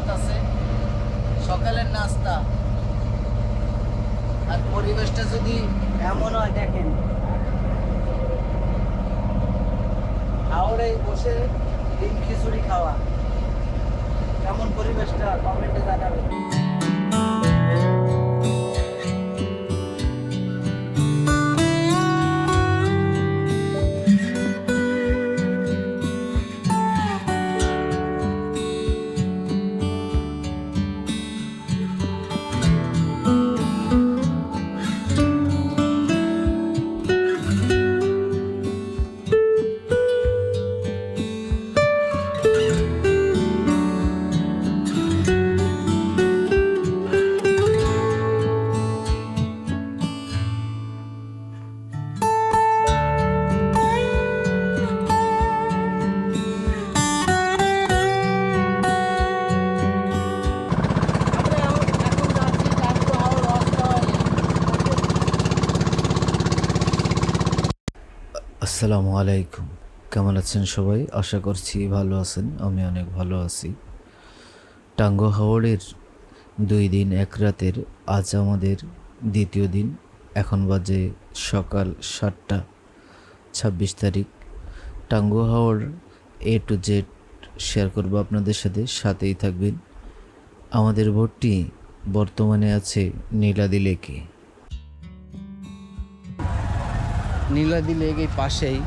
চাটনি আছে, সকালের নাস্তা। আর পরিবেশটা যদি এমন হয়, দেখেন। হাওড়ে বসে ডিম খিচুড়ি খাওয়া। কেমন পরিবেশটা কমেন্টে জানাবেন। আসসালামু আলাইকুম। কেমন আছেন সবাই? আশা করছি ভালো আছেন, আমি অনেক ভালো আছি। টাঙ্গো হাওড়ের দুই দিন এক রাতের আজ আমাদের দ্বিতীয় দিন। এখন বাজে সকাল সাতটা ছাব্বিশ তারিখ। টাঙ্গো হাওড় এ টু জেড শেয়ার করব আপনাদের সাথে, সাথেই থাকবেন। আমাদের ভোটটি বর্তমানে আছে নীলাদি লেকে। নীলাদি লেক এই পাশেই।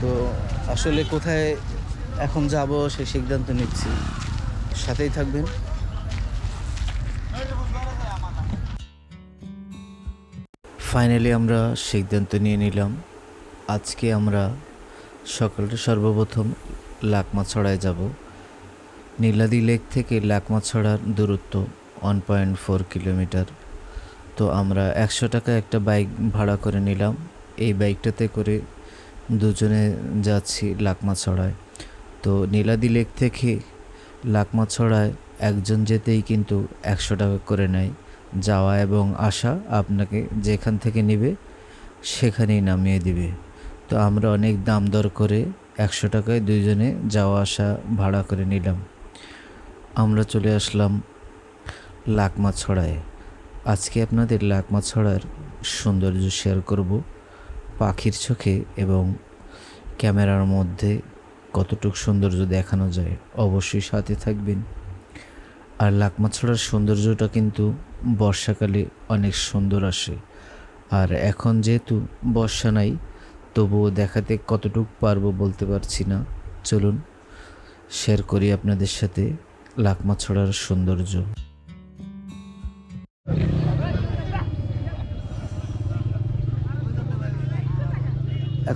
তো আসলে কোথায় এখন যাব সেই সিদ্ধান্ত নিচ্ছি। সাথেই থাকবেন। ফাইনালি আমরা সিদ্ধান্ত নিয়ে নিলাম। আজকে আমরা সকালটা সর্বপ্রথম লাকমাছড়ায় যাব। নীলাদি লেক থেকে লাকমাছড়ার দূরত্ব ওয়ান পয়েন্ট ফোর কিলোমিটার। তো আমরা একশো টাকা একটা বাইক ভাড়া করে নিলাম। এই বাইকটাতে করে দুজনে যাচ্ছি লাকমাছড়ায়। তো নীলাদি লেক থেকে লাকমাছড়ায় একজন যেতেই কিন্তু একশো টাকা করে নেয়। যাওয়া এবং আসা আপনাকে যেখান থেকে নেবে সেখানেই নামিয়ে দিবে। তো আমরা অনেক দাম দর করে একশো টাকায় দুইজনে যাওয়া আসা ভাড়া করে নিলাম। আমরা চলে আসলাম লাকমাছড়ায়। আজকে আপনাদের লাকমাছড়ার সৌন্দর্য শেয়ার করব। পাখির চোখে এবং ক্যামেরার মধ্যে কতটুকু সৌন্দর্য দেখানো যায় অবশ্যই সাথে থাকবেন। আর লাকমাছড়ার সৌন্দর্যটা কিন্তু বর্ষাকালে অনেক সুন্দর আসে। আর এখন যেহেতু বর্ষা নাই, তবুও দেখাতে কতটুকু পারব বলতে পারছি না। চলুন শেয়ার করি আপনাদের সাথে লাকমাছড়ার সৌন্দর্য।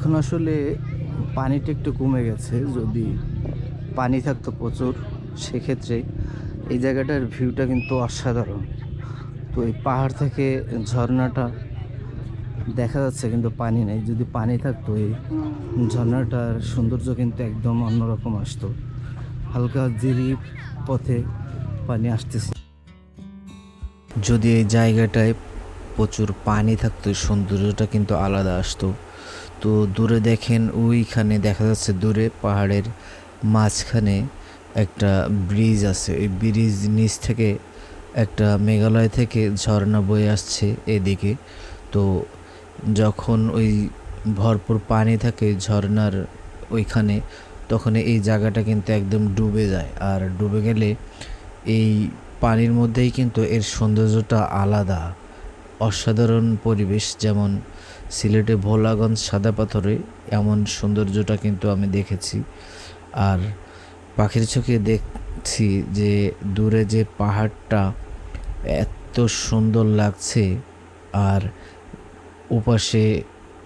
এখন আসলে পানিটা একটু কমে গেছে, যদি পানি থাকতো প্রচুর, সেক্ষেত্রে এই জায়গাটার ভিউটা কিন্তু অসাধারণ। তো এই পাহাড় থেকে ঝর্ণাটা দেখা যাচ্ছে কিন্তু পানি নেই, যদি পানি থাকতো এই ঝর্ণাটার সৌন্দর্য কিন্তু একদম অন্যরকম আসতো। হালকা জিরি পথে পানি আসতেছে। যদি এই জায়গাটায় প্রচুর পানি থাকতো, সৌন্দর্যটা কিন্তু আলাদা আসতো। তো দূরে দেখেন, ওইখানে দেখা যাচ্ছে দূরে পাহাড়ের মাঝখানে একটা ব্রিজ আছে। ওই ব্রিজ নিচ থেকে একটা মেঘালয় থেকে ঝর্ণা বয়ে আসছে এদিকে। তো যখন ওই ভরপুর পানি থাকে ঝর্ণার ওইখানে, তখন এই জায়গাটা কিন্তু একদম ডুবে যায়। আর ডুবে গেলে এই পানির মধ্যেই কিন্তু এর সৌন্দর্যটা আলাদা। অসাধারণ পরিবেশ, যেমন সিলেটে ভোলাগঞ্জ সাদা পাথরে এমন সৌন্দর্যটা কিন্তু আমি দেখেছি। আর পাখির চোখে দেখছি যে দূরে যে পাহাড়টা এত সুন্দর লাগছে, আর ওপাশে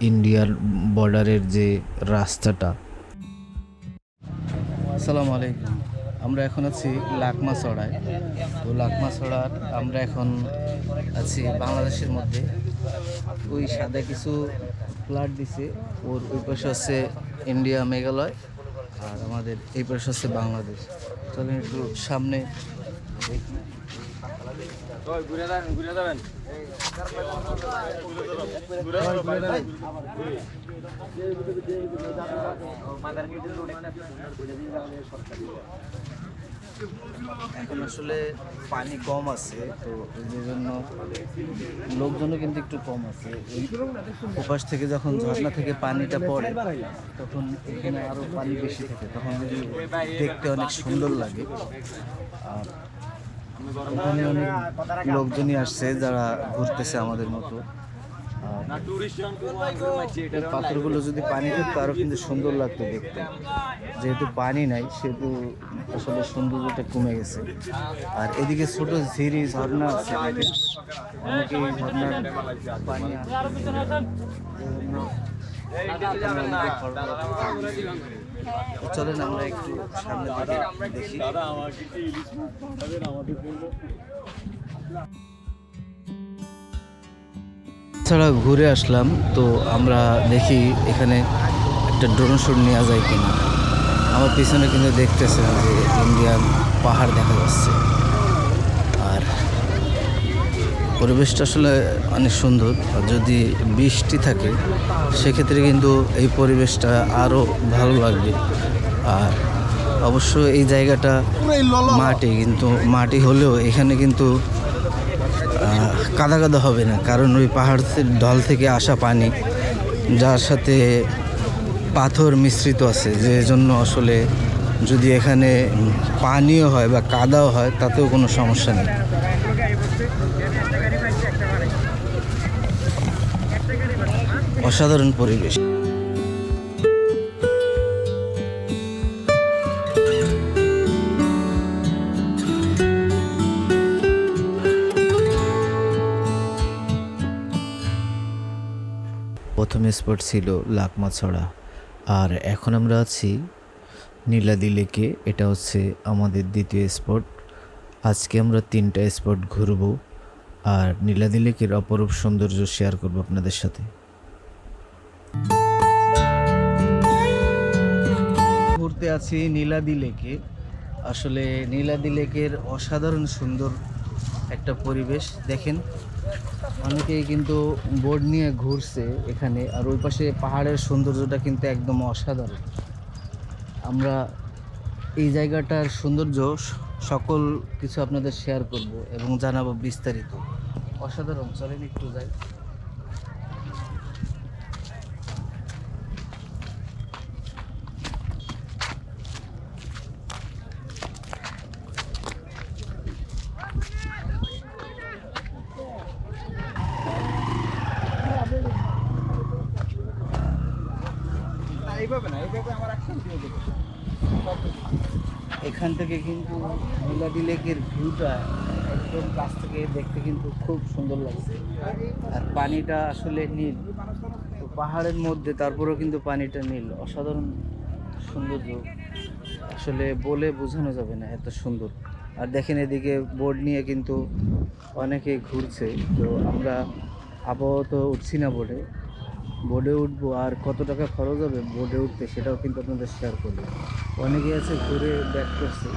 ইন্ডিয়ার বর্ডারের যে রাস্তাটা। আসসালামু আলাইকুম। আমরা এখন আছি লাকমা ছড়ায় তো লাকমা ছড়ার আমরা এখন আছি বাংলাদেশের মধ্যে। ওই সাদা কিছু ফ্ল্যাট দিছে। ওর ওই পাশে হচ্ছে ইন্ডিয়া মেঘালয় আর আমাদের এই পাশে হচ্ছে বাংলাদেশ। চলেন একটু সামনে। দেখি। এখন আসলে পানি কম আছে, তো যে জন্য লোকজনও কিন্তু একটু কম আছে। ওপাশ থেকে যখন ঝর্ণা থেকে পানিটা পড়ে, তখন এখানে আরও পানি বেশি থাকে, তখন দেখতে অনেক সুন্দর লাগে। আর এখানে অনেক লোকজনই আসছে যারা ঘুরতেছে আমাদের মতো। এই পাথরগুলো যদি পানি থাকতো আরও কিন্তু সুন্দর লাগতো দেখতে। যেহেতু পানি নাই, সেহেতু আসলে সৌন্দর্যটা কমে গেছে। আর এদিকে ছোট ঝিরি ঝর্ণা আছে। অনেকে ঝর্ণার পানি চলেন আমরা একটু সামনে দেখি। ছাড়া ঘুরে আসলাম তো আমরা দেখি এখানে একটা ড্রোন শুট নেওয়া যায় কিনা। আমার পিছনে কিন্তু দেখতেছে যে ইন্ডিয়ান পাহাড় দেখা যাচ্ছে। আর পরিবেশটা আসলে অনেক সুন্দর আর যদি বৃষ্টি থাকে সেক্ষেত্রে কিন্তু এই পরিবেশটা আরও ভালো লাগবে। আর অবশ্য এই জায়গাটা মাটি কিন্তু মাটি হলেও এখানে কিন্তু কাদা কাদা হবে না, কারণ ওই পাহাড়ের ঢল থেকে আসা পানি, যার সাথে পাথর মিশ্রিত আছে, যে জন্য আসলে যদি এখানে পানিও হয় বা কাদাও হয়, তাতেও কোনো সমস্যা নেই। অসাধারণ পরিবেশ। স্পট ছিল লাকমাছড়া। আর এখন আমরা আছি নীলাদি লেকে। এটা হচ্ছে আমাদের দ্বিতীয় স্পট। আজকে আমরা তিনটা স্পট ঘুরবো। আর নীলাদি লেকের অপরূপ সৌন্দর্য শেয়ার করব আপনাদের সাথে। ঘুরতে আছি নীলাদি লেকে। আসলে নীলাদি লেকের অসাধারণ সুন্দর একটা পরিবেশ। দেখেন অনেকেই কিন্তু বোর্ড নিয়ে ঘুরছে এখানে, আর ওই পাশে পাহাড়ের সৌন্দর্যটা কিন্তু একদম অসাধারণ। আমরা এই জায়গাটার সৌন্দর্য সকল কিছু আপনাদের শেয়ার করব এবং জানাব বিস্তারিত। অসাধারণ, চলেন একটু যাই এখান থেকে কিন্তু নীলাদি লেকের ভিউটা একদম কাছ থেকে দেখতে কিন্তু খুব সুন্দর লাগছে। আর পানিটা আসলে নীল। তো পাহাড়ের মধ্যে তারপরেও কিন্তু পানিটা নীল। অসাধারণ সৌন্দর্য। আসলে বলে বোঝানো যাবে না এত সুন্দর। আর দেখেন এদিকে বোর্ড নিয়ে কিন্তু অনেকে ঘুরছে। তো আমরা আপাতত উঠছি না বোর্ডে। বোর্ডে উঠবো আর কত টাকা খরচ হবে বোর্ডে উঠতে সেটাও কিন্তু আপনাদের শেয়ার করব। অনেকে আছে ঘুরে ব্যাক করছে।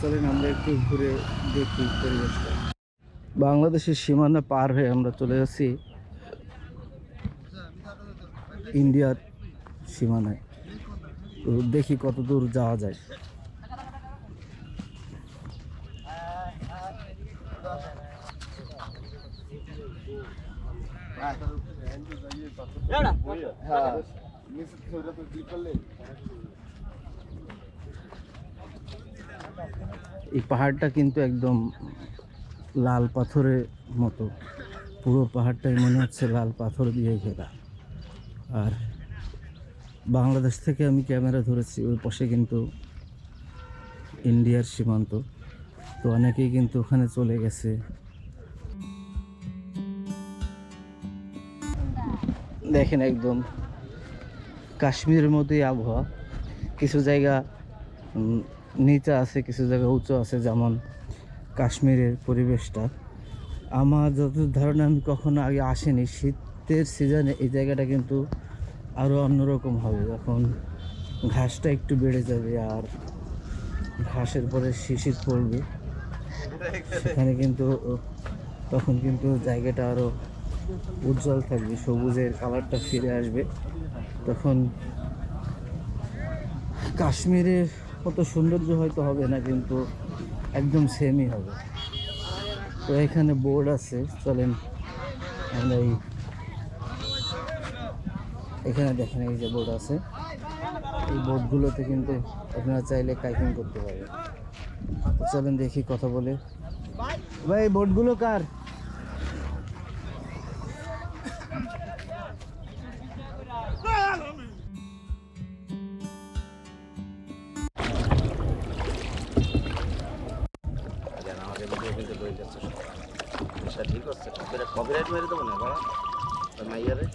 চলেন, আমরা একটু ঘুরে দেখি পরিবেশটা। বাংলাদেশের সীমানা পার হয়ে আমরা চলে যাচ্ছি ইন্ডিয়ার সীমানায়। তো দেখি কত দূর যাওয়া যায়। এই পাহাড়টা কিন্তু একদম লাল পাথরের মতো। পুরো পাহাড়টাই মনে হচ্ছে লাল পাথর দিয়ে ঘেরা। আর বাংলাদেশ থেকে আমি ক্যামেরা ধরেছি, ওই পাশে কিন্তু ইন্ডিয়ার সীমান্ত। তো অনেকেই কিন্তু ওখানে চলে গেছে। দেখেন একদম কাশ্মীরের মতোই আবহাওয়া। কিছু জায়গা নিচা আছে কিছু জায়গা উঁচু আছে যেমন কাশ্মীরের পরিবেশটা। আমার যত ধারণা, আমি কখনো আগে আসেনি। শীতের সিজনে এই জায়গাটা কিন্তু আরও অন্যরকম হবে। যখন ঘাসটা একটু বেড়ে যাবে আর ঘাসের পরে শিশির পড়বে, সেখানে কিন্তু, তখন কিন্তু জায়গাটা আরও উজ্জ্বল থাকবে, সবুজের কালারটা ফিরে আসবে। তখন কাশ্মীরের কত সৌন্দর্য হয়তো হবে না, কিন্তু একদম সেমই হবে। তো এখানে বোর্ড আছে, চলেন আমরা এই এখানে দেখেন এই যে বোর্ড আছে। এই বোর্ডগুলোতে কিন্তু আপনারা চাইলে কাইকিং করতে পারবেন চলেন দেখি কথা বলে। ভাই বোর্ডগুলো কার? কপিরাইট মেরে দেবো না বাড়া মাইয়ারে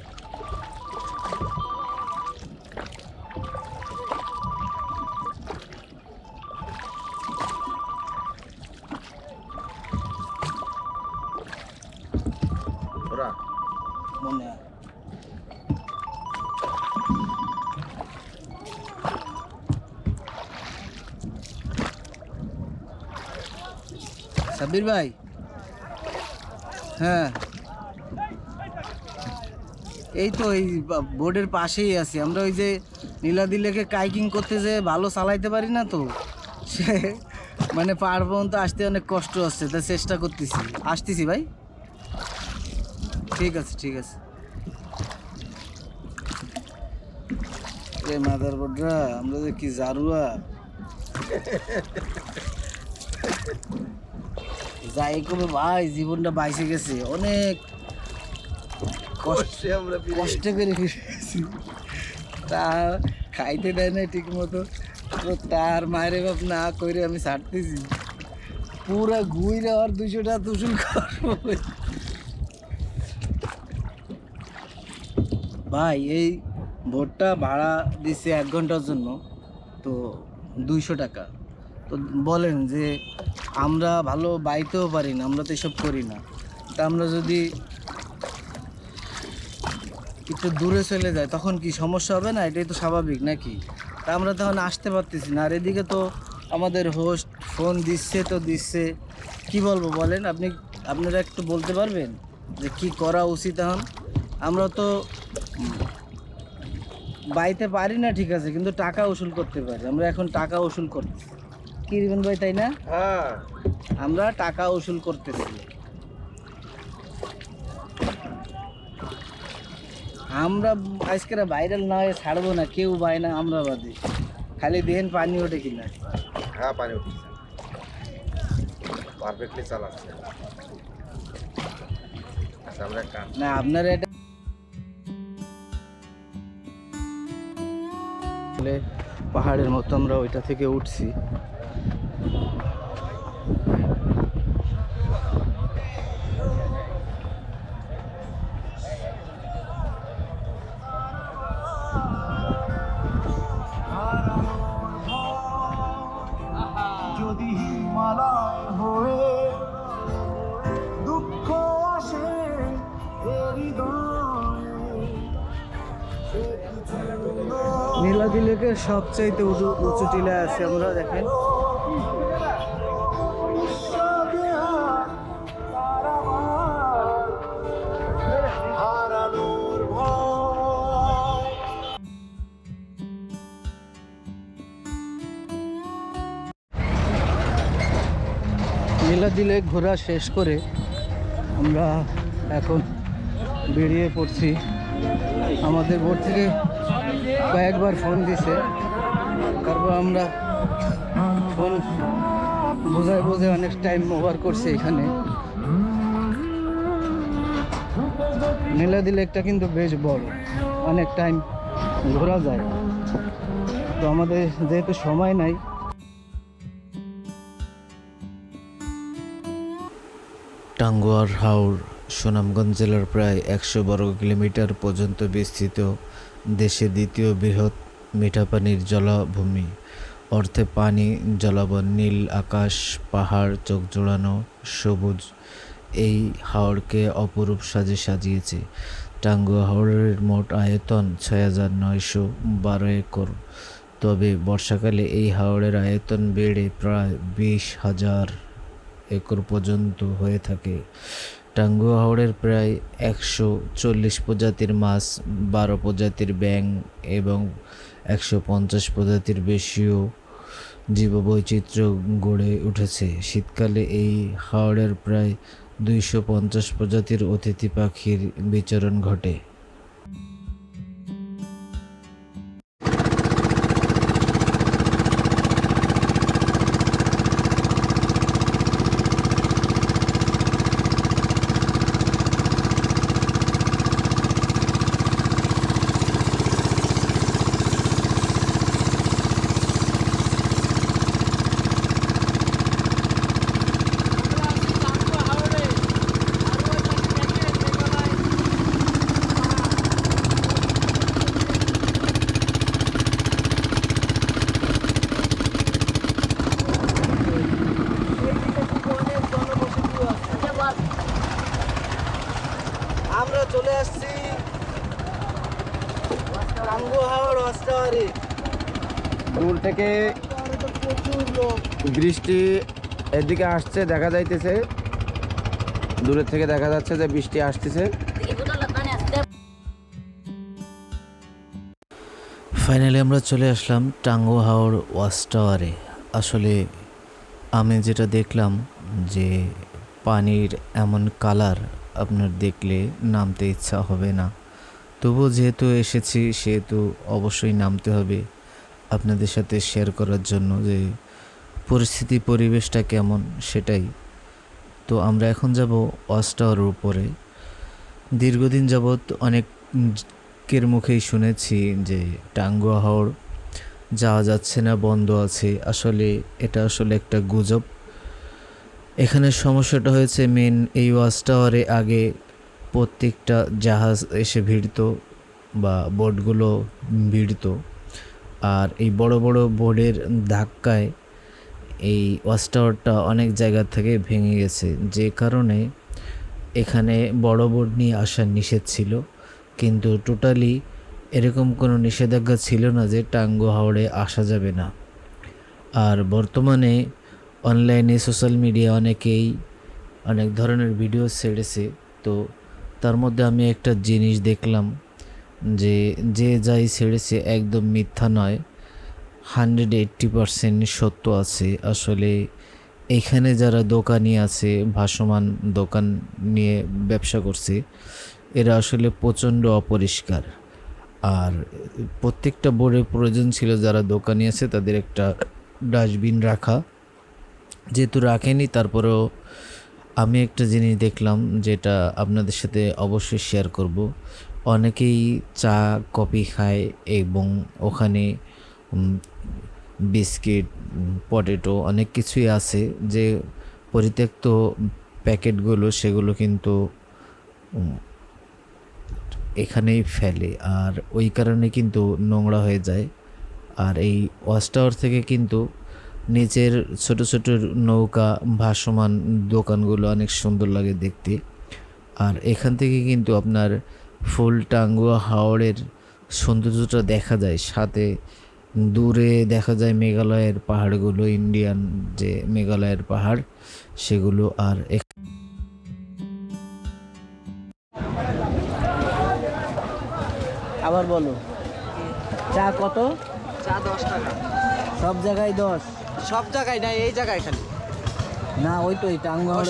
ওরা মনে হয় সাব্বির ভাই হ্যাঁ এই তো এই বোর্ডের পাশেই আছি। আমরা ওই যে নীলাদি লেকে কাইকিং করতে যে ভালো চালাইতে পারি না তো? সে মানে পার পর্যন্ত আসতে অনেক কষ্ট হচ্ছে, তাই চেষ্টা করতেছি। আসতেছি ভাই? ঠিক আছে ঠিক আছে। এ মাদার বোর্ডরা, আমরা যে কি জারুয়া। যাই কবে ভাই, জীবনটা বাইসে গেছে। অনেক কষ্ট আমরা কষ্ট করে ফিরেছি তা খাইতে দেয় না ঠিক মতো। তো তার মায়ের বাপ না কইরে আমি ছাড়তেছি। পুরা ঘুরে আর দুশো টাকা করব। ভাই এই ভোটটা ভাড়া দিচ্ছে এক ঘণ্টার জন্য তো দুইশো টাকা। তো বলেন যে আমরা ভালো বাইতেও পারি না আমরা তো এসব করি না। তা আমরা যদি একটু দূরে চলে যায় তখন কি সমস্যা হবে না? এটাই তো স্বাভাবিক নাকি? তা আমরা তখন আসতে পারতেছি না। আর এদিকে তো আমাদের হোস্ট ফোন দিচ্ছে তো দিচ্ছে। কি বলব বলেন? আপনি আপনারা একটু বলতে পারবেন যে কি করা উচিত এখন? আমরা তো বাইতে পারি না ঠিক আছে কিন্তু টাকা উসুল করতে পারি। আমরা এখন টাকা উসুল করতেছি। কি রিবেন ভাই তাই না? হ্যাঁ। আমরা টাকা উসুল করতেছি। আমরা আজকে ভাইরাল না হয়ে ছাড়বো না কেউ পায় না আমরা বাদে। খালি দেহেন পানি ওঠে কিনা। হ্যাঁ পানি উঠছে পারফেক্টলি চালাচ্ছে। আচ্ছা না আপনারা এটা পাহাড়ের মতো আমরা ওইটা থেকে উঠছি। সবচাইতে উঁচু উঁচু টিলায় আছে আমরা, দেখেন। নীলাদি লেক ঘোরা শেষ করে আমরা এখন বেরিয়ে পড়ছি। আমাদের বোর্ড থেকে কয়েকবার ফোন দিছে। তারপর আমরা বোঝায় বোঝে অনেক টাইম ওভার করছি এখানে। নীলাদি লেকটা কিন্তু বেশ বড়। অনেক টাইম ঘোরা যায়। তো আমাদের যেহেতু সময় নাই। টাঙ্গুয়ার হাওর, সুনামগঞ্জ জেলার প্রায় একশো বর্গ কিলোমিটার পর্যন্ত বিস্তৃত দেশে দ্বিতীয় বৃহৎ মিঠা পানির জলাভূমি। অর্থে পানি, জলাবন, নীল আকাশ, পাহাড়, চোখ জোড়ানো, সবুজ। এই হাওরকে অপরূপ সাজে সাজিয়েছে। টাঙ্গুয়া হাওরের মোট আয়তন ছয় হাজার নয়শো বারো একর। তবে বর্ষাকালে এই হাওরের আয়তন বেড়ে প্রায় বিশ হাজার একর পর্যন্ত হয়ে থাকে। টাঙ্গুয়া হাওরের প্রায় একশো চল্লিশ প্রজাতির মাছ, বারো প্রজাতির ব্যাং এবং একশো পঞ্চাশ প্রজাতির বেশিও জীববৈচিত্র্য গড়ে উঠেছে। শীতকালে এই হাওড়ের প্রায় দুইশো পঞ্চাশ প্রজাতির অতিথি পাখির বিচরণ ঘটে আমরা চলে আসছি টাঙ্গু হাওড় অস্টাওয়ারি দূর থেকে বৃষ্টি এদিকে আসছে দেখা যাইতেছে। দূরের থেকে দেখা যাচ্ছে যে বৃষ্টি আসতেছে। ফাইনালি আমরা চলে আসলাম টাঙ্গো হাওড় ওয়াচ টাওয়ারে। আসলে আমি যেটা দেখলাম যে পানির এমন কালার আপনার দেখলে নামতে ইচ্ছা হবে না। তবুও যেহেতু এসেছি, সেহেতু অবশ্যই নামতে হবে আপনাদের সাথে শেয়ার করার জন্য যে পরিস্থিতি, পরিবেশটা কেমন সেটাই। তো আমরা এখন যাব ওয়াচ টাওয়ারের উপরে। দীর্ঘদিন যাবৎ অনেকের মুখেই শুনেছি যে টাঙ্গুয়া হাওড় যাওয়া যাচ্ছে না, বন্ধ আছে। আসলে এটা আসলে একটা গুজব। এখানে সমস্যাটা হয়েছে মেন এই ওয়াচ টাওয়ারে আগে প্রত্যেকটা জাহাজ এসে ভিড়তো বা বোটগুলো ভিড়তো। আর এই বড় বড় বোর্ডের ধাক্কায় এই ওয়াচ টাওয়ারটা অনেক জায়গা থেকে ভেঙে গেছে। যে কারণে এখানে বড় বোর্ড নিয়ে আসা নিষেধ ছিল। কিন্তু টোটালি এরকম কোনো নিষেধাজ্ঞা ছিল না যে টাঙ্গো হাওড়ে আসা যাবে না। আর বর্তমানে অনলাইনে সোশ্যাল মিডিয়া অনেকেই অনেক ধরনের ভিডিও ছেড়েছে। তো তার মধ্যে আমি একটা জিনিস দেখলাম যে যে যাই ছেড়েছে একদম মিথ্যা নয়। হান্ড্রেড এইট্টি পারসেন্ট সত্য আছে। আসলে এখানে যারা দোকানি আছে, ভাসমান দোকান নিয়ে ব্যবসা করছে, এরা আসলে প্রচণ্ড অপরিষ্কার। আর প্রত্যেকটা বোর্ডে প্রয়োজন ছিল যারা দোকানি আছে তাদের একটা ডাস্টবিন রাখা। যেহেতু রাখেনি, তারপরেও আমি একটা জিনিস দেখলাম যেটা আপনাদের সাথে অবশ্যই শেয়ার করব। অনেকেই চা, কফি খায় এবং ওখানে বিস্কিট, পটেটো অনেক কিছুই আছে যে পরিত্যক্ত প্যাকেটগুলো সেগুলো কিন্তু এখানেই ফেলে আর ওই কারণে কিন্তু নোংরা হয়ে যায়। আর এই ওয়াচ টাওয়ার থেকে কিন্তু নিচের ছোট ছোট নৌকা ভাসমান দোকানগুলো অনেক সুন্দর লাগে দেখতে। আর এখান থেকে কিন্তু আপনার ফুল টাঙ্গুয়া হাওড়ের সৌন্দর্যটা দেখা যায়। সাথে দূরে দেখা যায় মেঘালয়ের পাহাড়গুলো ইন্ডিয়ান যে মেঘালয়ের পাহাড় সেগুলো আর আবার বলো। চা কত? চা দশ টাকা। সব জায়গায় দশ? সব জায়গায় না এই জায়গায় খালি? না ওই তো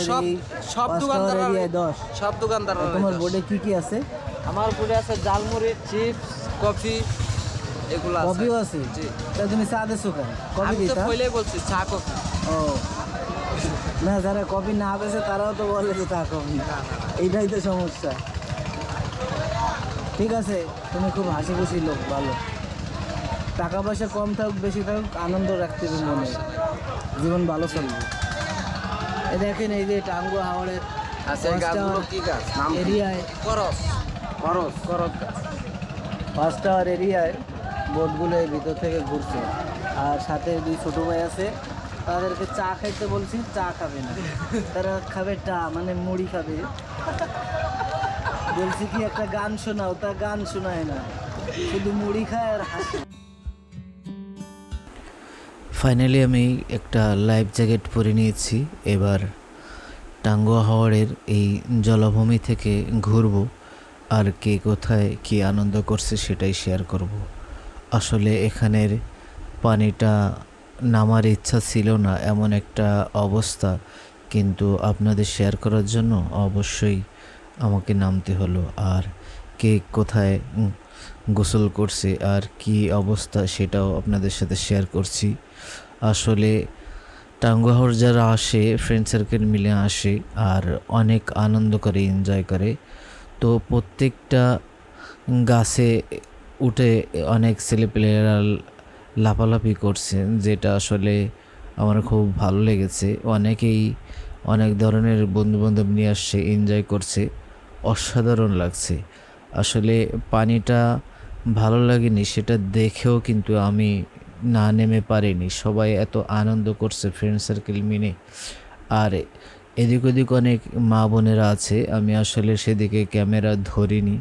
সব- সব দোকানদার দশ। সব দোকানদার তোমার বোর্ডে কি কি আছে? আমার বোর্ডে আছে জালমুড়ি চিপস কফি এগুলো আছে। কফিও আছে? জি। তা তুমি চা দেছো কেন? কফি আমি তো বলছি চা কফি। ও। না যারা কফি না পেয়েছে তারাও তো বলে যে চা কফি। এইটাই তো সমস্যা। ঠিক আছে তুমি খুব হাসি খুশি লোক ভালো। টাকা পয়সা কম থাকুক বেশি থাকুক আনন্দ রাখতে হবে মনে জীবন ভালো চলবে। এই দেখেন এই যে টাঙ্গু হাওড়ের আছে এই গাছগুলো কি গাছ? নাম এরিয়ায় করস। খরচ করস গাছ। পাঁচ টাওয়ার এরিয়ায় বোটগুলো এই ভিতর থেকে ঘুরছে। আর সাথে দুই ছোট ভাই আছে তাদেরকে চা খাইতে বলছি চা খাবে না। তারা খাবে চা মানে মুড়ি খাবে। বলছি কি একটা গান শোনাও তা গান শোনায় না। শুধু মুড়ি খায় আর হাসে। ফাইনালি আমি একটা লাইফ জ্যাকেট পরে নিয়েছি। এবার টাঙ্গুয়া হাওড়ের এই জলাভূমি থেকে ঘুরবো আর কে কোথায় কি আনন্দ করছে সেটাই শেয়ার করব। আসলে এখানের পানিটা নামার ইচ্ছা ছিল না, এমন একটা অবস্থা। কিন্তু আপনাদের শেয়ার করার জন্য অবশ্যই আমাকে নামতে হলো। আর কে কোথায় গোসল করছে আর কি অবস্থা সেটাও আপনাদের সাথে শেয়ার করছি। আসলে টাঙ্গুয়াহর যারা আসে ফ্রেন্ড সার্কেল মিলে আসে আর অনেক আনন্দ করে এনজয় করে। তো প্রত্যেকটা গাছে উঠে অনেক ছেলেপেলেরা লাফালাফি করছে, যেটা আসলে আমার খুব ভালো লেগেছে। অনেকেই অনেক ধরনের বন্ধুবান্ধব নিয়ে আসছে এনজয় করছে, অসাধারণ লাগছে। আসলে পানিটা ভালো লাগেনি, সেটা দেখেও কিন্তু আমি না নেমে পারিনি। সবাই এত আনন্দ করছে ফ্রেন্ড সার্কেল মিলে। আর এদিক ওদিক অনেক মা বোনেরা আছে আমি আসলে সেদিকে ক্যামেরা ধরিনি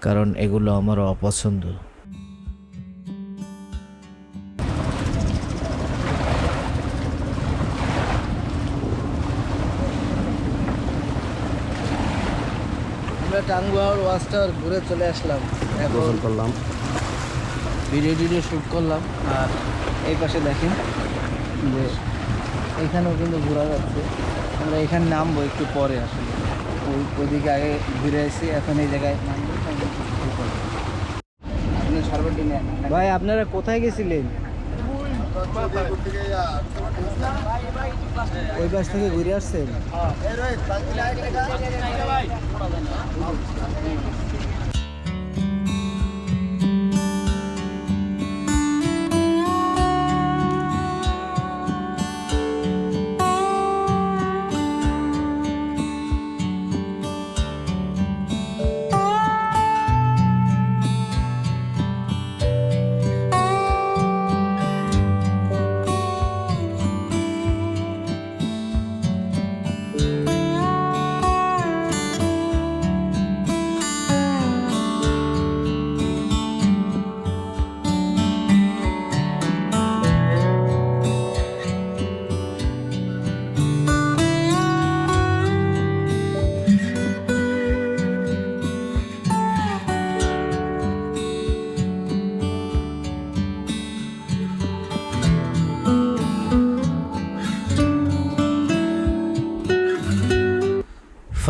কারণ এগুলো আমার অপছন্দ। আমরা টাঙ্গুয়ার ওয়াচ টাওয়ার ঘুরে চলে আসলাম। এখন করলাম। ভিডিও টিডিও শ্যুট করলাম, আর এই পাশে দেখেন যে এখানেও কিন্তু ঘোরা যাচ্ছে। আমরা এখানে নামবো একটু পরে আসলে। ওই ওইদিকে আগে ঘুরে এসেছি এখন এই জায়গায় ভাই, আপনারা কোথায় গেছিলেন? ওই পাশ থেকে ঘুরে আসছেন?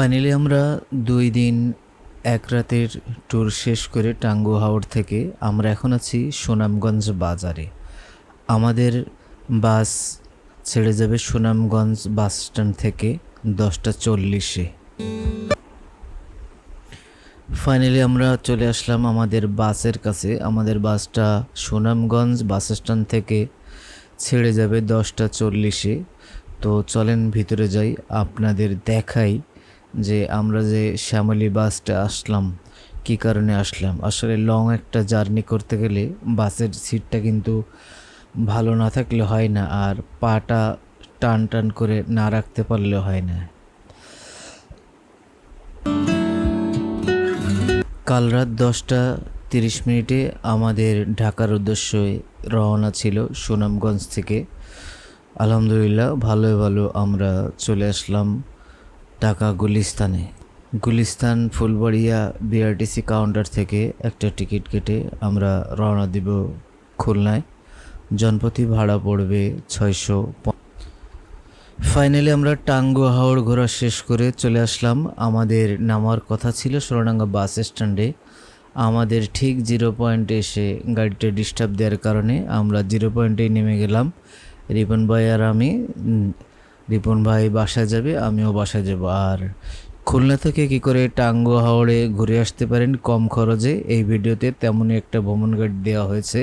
ফাইনালি আমরা দুই দিন এক রাতের ট্যুর শেষ করে টাঙ্গু হাওড় থেকে আমরা এখন আছি সুনামগঞ্জ বাজারে। আমাদের বাস ছেড়ে যাবে সুনামগঞ্জ বাস স্ট্যান্ড থেকে দশটা চল্লিশে। ফাইনালি আমরা চলে আসলাম আমাদের বাসের কাছে। আমাদের বাসটা সুনামগঞ্জ বাস স্ট্যান্ড থেকে ছেড়ে যাবে দশটা চল্লিশে। তো চলেন ভিতরে যাই, আপনাদের দেখাই যে আমরা যে শ্যামলী বাসটা আসলাম, কী কারণে আসলাম? আসলে লং একটা জার্নি করতে গেলে বাসের সিটটা কিন্তু ভালো না থাকলে হয় না, আর পাটা টান টান করে না রাখতে পারলে হয় না। কাল রাত দশটা তিরিশ মিনিটে আমাদের ঢাকার উদ্দেশ্যে রওনা ছিল সুনামগঞ্জ থেকে। আলহামদুলিল্লাহ ভালো ভালো আমরা চলে আসলাম। ঢাকা গুলিস্তানে। গুলিস্তান ফুলবাড়িয়া বিআরটিসি কাউন্টার থেকে একটা টিকিট কেটে আমরা রওনা দিব খুলনায়। জনপ্রতি ভাড়া পড়বে ছয়শো ফাইনালি আমরা টাঙ্গু হাওড় ঘোরা শেষ করে চলে আসলাম। আমাদের নামার কথা ছিল সোনাডাঙ্গা বাস স্ট্যান্ডে। আমাদের ঠিক জিরো পয়েন্টে এসে গাড়িটা ডিস্টার্ব দেওয়ার কারণে আমরা জিরো পয়েন্টেই নেমে গেলাম। রিপন ভাই আর আমি রিপন ভাই বাসায় যাবে, আমিও বাসায় যাব। আর খুলনা থেকে কি করে টাঙ্গু হাওড়ে ঘুরে আসতে পারেন কম খরচে, এই ভিডিওতে তেমনই একটা ভ্রমণ গাইড দেওয়া হয়েছে।